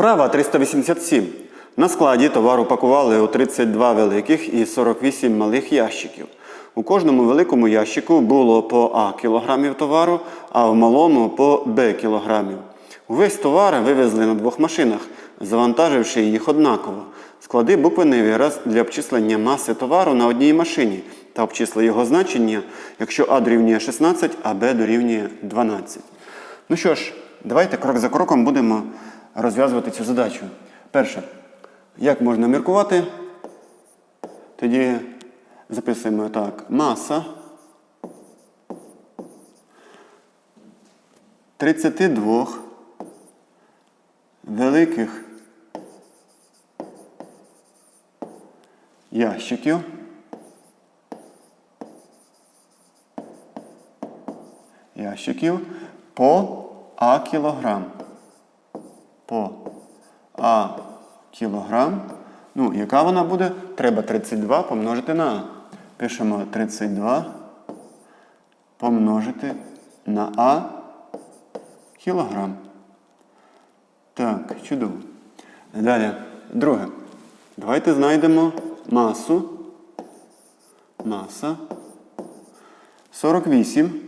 Вправа 387. На складі товар упакували у 32 великих і 48 малих ящиків. У кожному великому ящику було по А кілограмів товару, а в малому по Б кілограмів. Увесь товар вивезли на двох машинах, завантаживши їх однаково. Склади буквений вираз для обчислення маси товару на одній машині та обчисли його значення, якщо А дорівнює 16, а Б дорівнює 12. Ну що ж, давайте крок за кроком будемо розв'язувати цю задачу. Перше, як можна міркувати? Тоді записуємо так. Маса 32 великих ящиків. Ящиків по А кілограм. По А кілограм. Ну, яка вона буде? Треба 32 помножити на А. Пишемо 32 помножити на А кілограм. Так, чудово. Далі, друге. Давайте знайдемо масу. Маса 48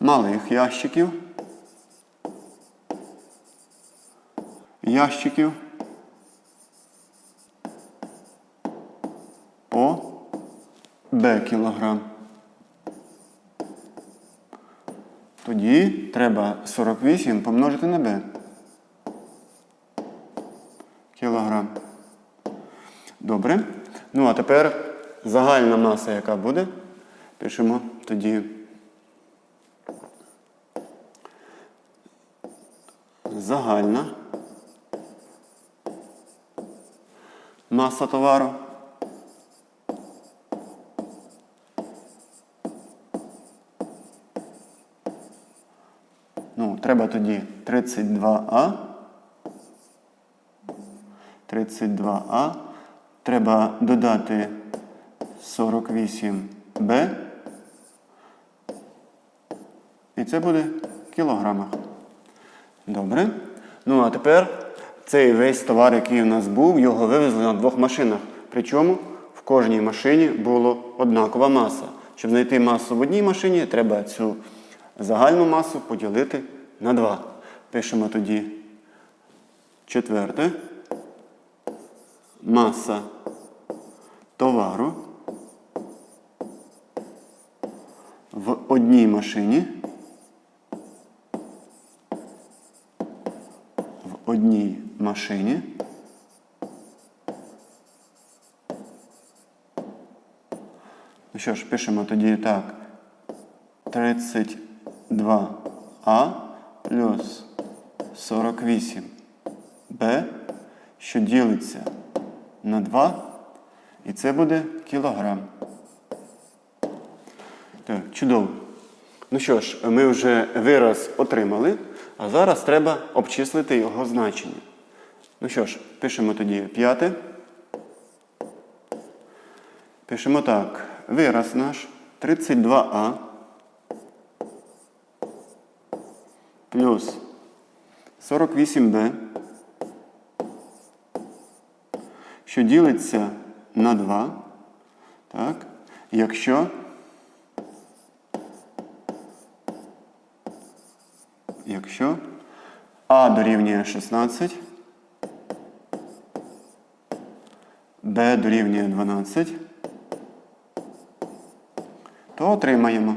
малих ящиків. Ящиків по Б кілограм. Тоді треба 48 помножити на Б. Кілограм. Добре. Ну, а тепер загальна маса, яка буде, пишемо тоді. Загальна маса товару. Ну, треба тоді 32А. 32А. Треба додати 48Б. І це буде в кілограмах. Добре. Ну, а тепер цей весь товар, який у нас був, його вивезли на двох машинах. Причому в кожній машині була однакова маса. Щоб знайти масу в одній машині, треба цю загальну масу поділити на два. Пишемо тоді четверте. Маса товару в одній машині. Одній машині. Ну що ж, пишемо тоді так. 32А плюс 48Б, що ділиться на 2, і це буде кілограм. Так, чудово. Ну що ж, ми вже вираз отримали, а зараз треба обчислити його значення. Ну що ж, пишемо тоді п'яте. Пишемо так. Вираз наш 32А плюс 48Б, що ділиться на 2. Так? Якщо якщо А дорівнює 16, Б дорівнює 12, то отримаємо.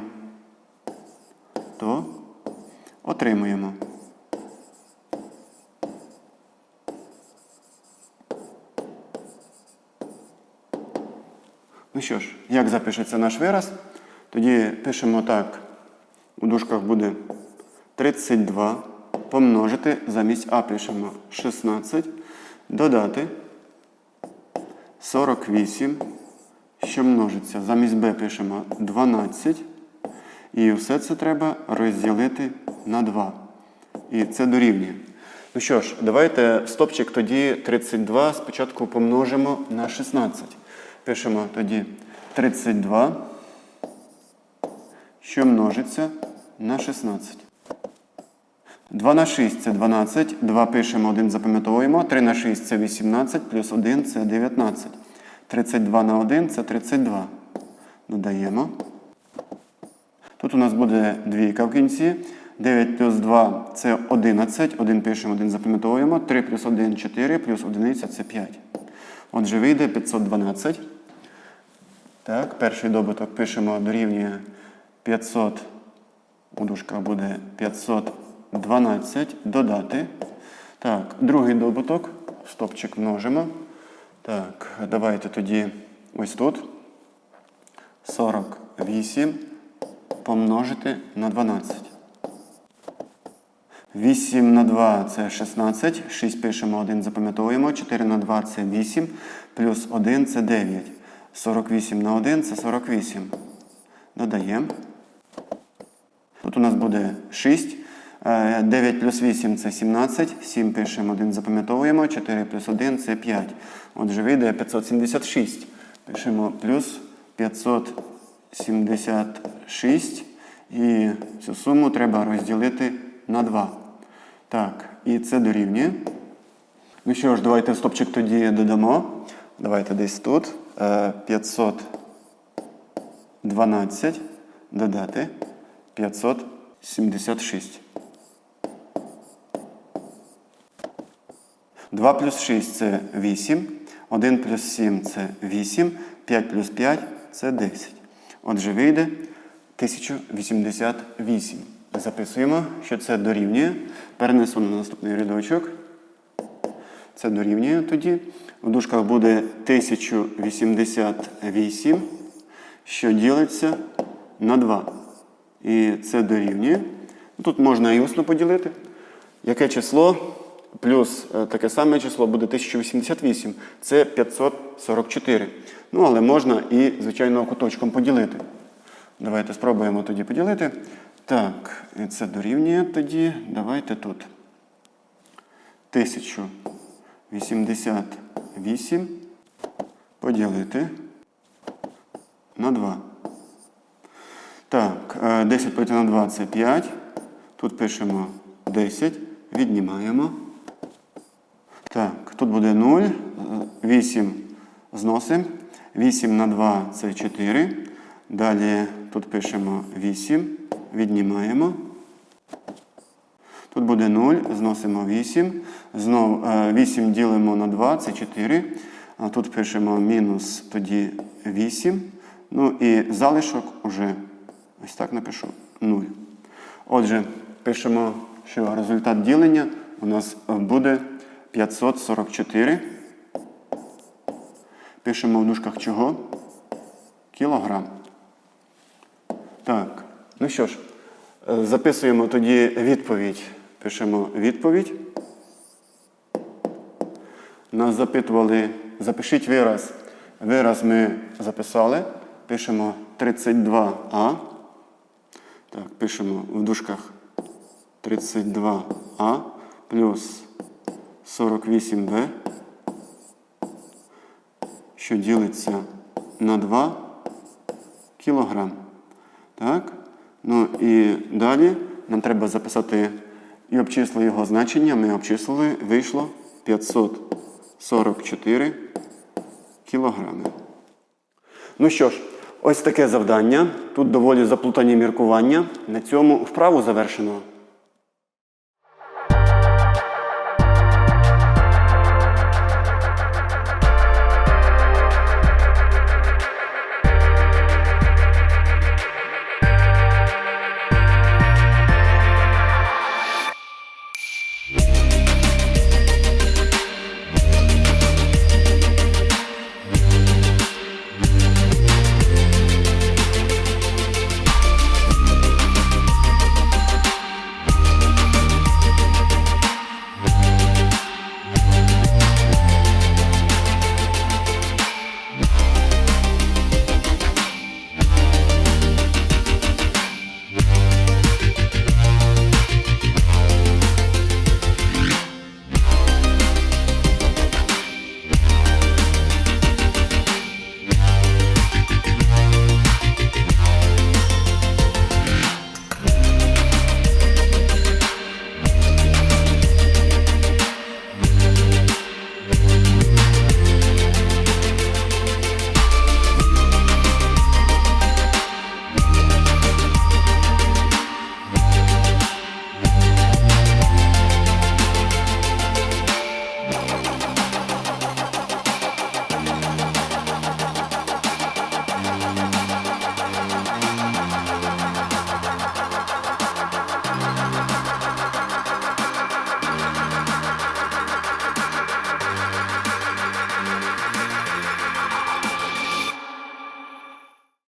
То отримуємо. Ну що ж, як запишеться наш вираз? Тоді пишемо так. У дужках буде 32 помножити замість А пишемо 16, додати 48, що множиться. Замість Б пишемо 12. І все це треба розділити на 2. І це дорівнює. Ну що ж, давайте стопчик тоді 32 спочатку помножимо на 16. Пишемо тоді 32, що множиться на 16. 2 на 6 це 12, 2 пишемо, 1 запам'ятовуємо, 3 на 6 це 18, плюс 1 це 19. 32 на 1 це 32. Додаємо. Тут у нас буде двійка в кінці. 9 плюс 2 це 11. 1 пишемо, 1 запам'ятовуємо. 3 плюс 1 4, плюс 1 це 5. Отже, вийде 512. Так, перший добуток пишемо дорівнює 500. Дужках буде 512 додати. Так, другий добуток. Стопчик множимо. Так, давайте тоді ось тут. 48 помножити на 12. 8 на 2 це 16. 6 пишемо, 1 запам'ятовуємо. 4 на 2 це 8. Плюс 1 це 9. 48 на 1 це 48. Додаємо. Тут у нас буде 6. Е, 9 плюс 8 це 17. 7 пишемо, 1 запам'ятовуємо. 4 плюс 1 це 5. Отже, вийде 576. Пишемо плюс 576. І цю суму треба розділити на 2. Так, і це дорівнює. Ну що ж, давайте стопчик тоді додамо. Давайте десь тут. Е, 512 додати 576. 2 плюс 6 це 8. 1 плюс 7 це 8. 5 плюс 5 це 10. Отже, вийде 1088. Записуємо, що це дорівнює. Перенесу на наступний рядочок. Це дорівнює тоді. В дужках буде 1088, що ділиться на 2. І це дорівнює. Тут можна і усно поділити. Яке число плюс е, таке саме число буде 1088. Це 544. Ну, але можна і, звичайно, куточком поділити. Давайте спробуємо тоді поділити. Так, і це дорівнює тоді. Давайте тут. 1088 поділити на 2. Так, 10 поділити на 2 це 5. Тут пишемо 10, віднімаємо. Так, тут буде 0. 8 зносимо. 8 на 2 це 4. Далі тут пишемо 8, віднімаємо. Тут буде 0, зносимо 8. Знов е, 8 ділимо на 2, це 4. А тут пишемо мінус тоді 8. Ну і залишок уже ось так напишу 0. Отже, пишемо, що результат ділення у нас буде 544. Пишемо в дужках чого? Кілограм. Так, ну що ж, е, записуємо тоді відповідь. Пишемо відповідь. Нас запитували, запишіть вираз. Вираз ми записали. Пишемо 32А. Так, пишемо в дужках 32А плюс 48Б, що ділиться на 2 кілограм. Так? Ну і далі нам треба записати і обчислити його значення. Ми обчислили, вийшло 544 кілограми. Ну що ж, ось таке завдання. Тут доволі заплутані міркування. На цьому вправу завершено.